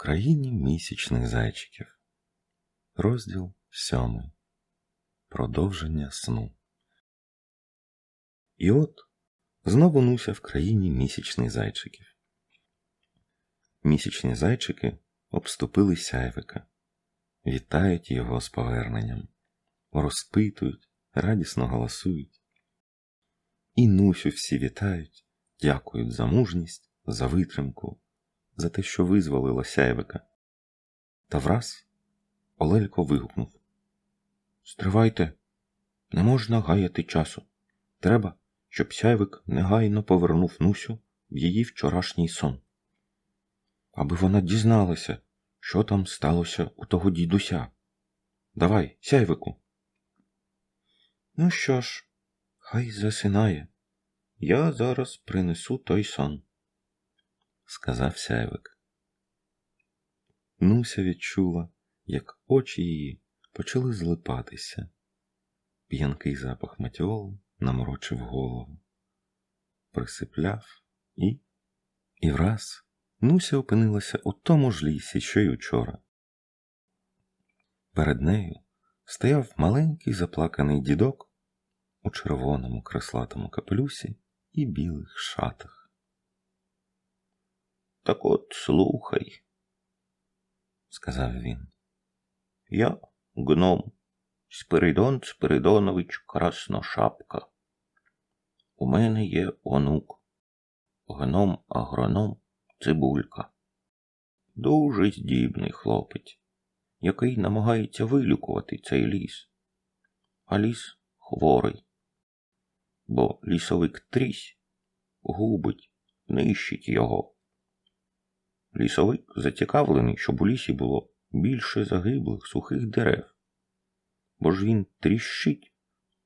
країні місячних зайчиків. Розділ сьомий. Продовження сну. І от знову нуся в країні місячних зайчиків. Місячні зайчики обступили сяйвика, вітають його з поверненням, розпитують, радісно голосують. І Нусю всі вітають, дякують за мужність, за витримку, за те, що визволила сяйвика. Та враз Олелько вигукнув Стривайте, не можна гаяти часу. Треба, щоб сяйвик негайно повернув Нусю в її вчорашній сон. Аби вона дізналася, що там сталося у того дідуся. Давай, сяйвику. Ну що ж, хай засинає. Я зараз принесу той сон, сказав сяйвик. Нуся відчула, як очі її почали злипатися. П'янкий запах матьолу наморочив голову, присипляв і, і враз Нуся опинилася у тому ж лісі, що й учора. Перед нею стояв маленький заплаканий дідок у червоному креслатому капелюсі і білих шатах. Так от слухай, сказав він. Я гном Спиридон Спиридонович Красношапка. У мене є онук, гном агроном Цибулька. Дуже здібний хлопець, який намагається вилікувати цей ліс. А ліс хворий, бо лісовик трісь губить, нищить його. Лісовик зацікавлений, щоб у лісі було більше загиблих сухих дерев, бо ж він тріщить,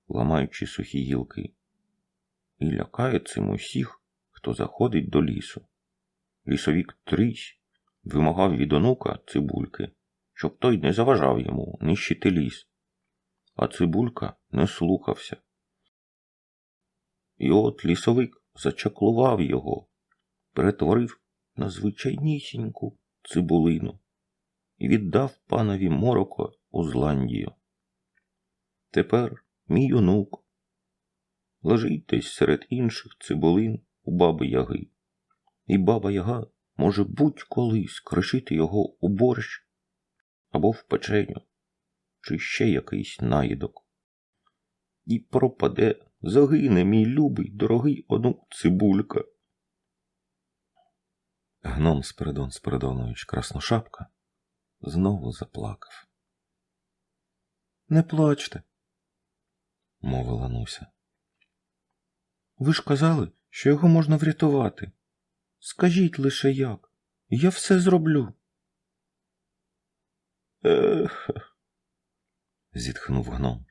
ламаючи сухі гілки, і лякає цим усіх, хто заходить до лісу. Лісовік трісь вимагав від онука цибульки, щоб той не заважав йому нищити ліс, а цибулька не слухався. І от лісовик зачаклував його, перетворив на звичайнісіньку цибулину і віддав панові мороко у Зландію. Тепер мій онук лежить десь серед інших цибулин у баби яги, і баба яга може будь-коли скришити його у борщ або в печеню, чи ще якийсь наїдок. І пропаде, загине мій любий, дорогий онук цибулька. Гном Спиридон Спиридонович Красношапка знову заплакав. Не плачте, мовила Нуся. Ви ж казали, що його можна врятувати. Скажіть лише як, я все зроблю. Ех, зітхнув гном.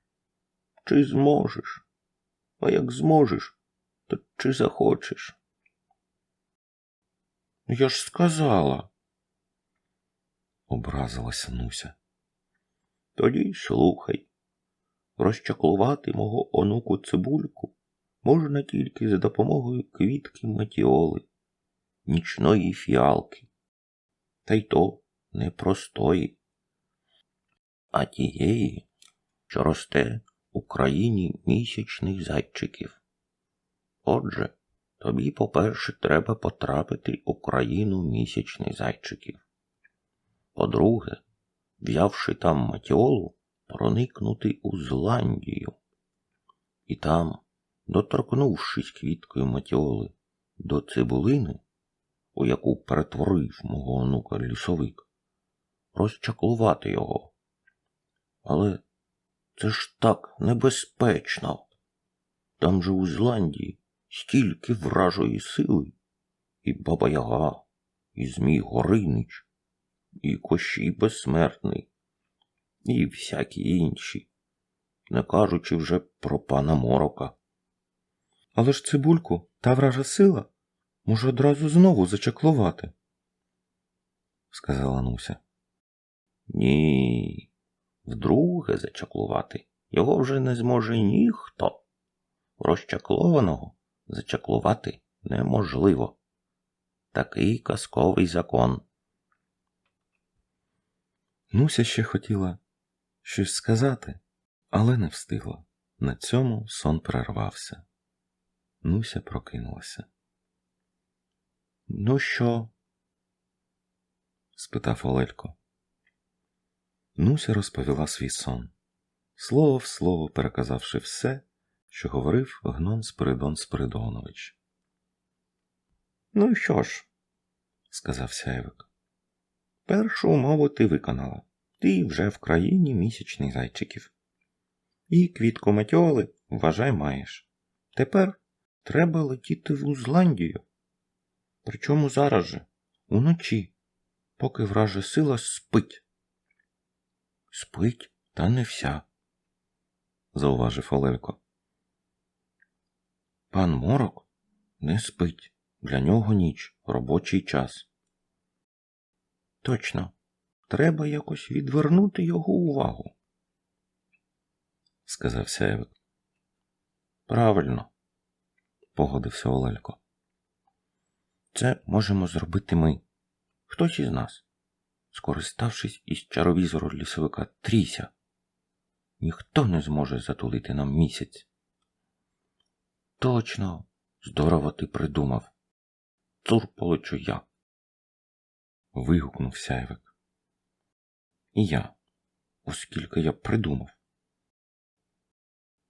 Чи зможеш? А як зможеш, то чи захочеш? Я ж сказала, образилася Нуся. Тоді слухай, розчаклувати мого онуку цибульку можна тільки за допомогою квітки матіоли, нічної фіалки, та й то не простої, а тієї, що росте у країні місячних зайчиків. Отже, тобі, по-перше, треба потрапити у країну місячних зайчиків. По-друге, взявши там матіолу, проникнути у Зландію. І там, доторкнувшись квіткою матіоли до цибулини, у яку перетворив мого онука лісовик, розчаклувати його. Але це ж так небезпечно. Там же у Зландії стільки вражої сили, і баба Яга, і Змій Горинич, і Кощій Безсмертний, і всякі інші, не кажучи вже про пана Морока. Але ж цибульку та вража сила може одразу знову зачаклувати, сказала Нуся. Ні, вдруге зачаклувати його вже не зможе ніхто. Розчаклованого зачаклувати неможливо. Такий казковий закон. Нуся ще хотіла щось сказати, але не встигла. На цьому сон перервався. Нуся прокинулася. Ну що? спитав Олелько. Нуся розповіла свій сон, слово в слово переказавши все, що говорив гнон Спиридон Спиридонович. Ну що ж, сказав Сяєвик, першу умову ти виконала. Ти вже в країні місячних зайчиків. І квітку матьоли, вважай, маєш. Тепер треба летіти в Узландію. Причому зараз же, уночі, поки вража сила спить. Спить, та не вся, зауважив Олелько. Пан Морок не спить. Для нього ніч, робочий час. Точно, треба якось відвернути його увагу, сказав Сяєвик. Правильно, погодився Олелько. Це можемо зробити ми. Хтось із нас, скориставшись із чаровізору лісовика Тріся. Ніхто не зможе затулити нам місяць. Точно, здорово ти придумав. Цур полечу я. Вигукнув сяйвик. І я, оскільки я придумав.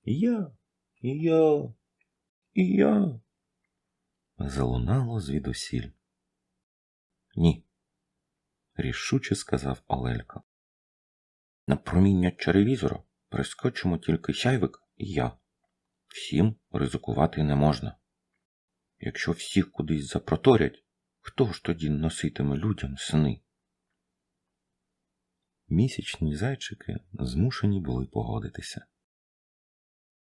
І я, і я, і я. Залунало звідусіль. Ні, рішуче сказав Олелько. На проміння черевізора прискочимо тільки сяйвик і я. Всім ризикувати не можна. Якщо всіх кудись запроторять, хто ж тоді носитиме людям сни? Місячні зайчики змушені були погодитися.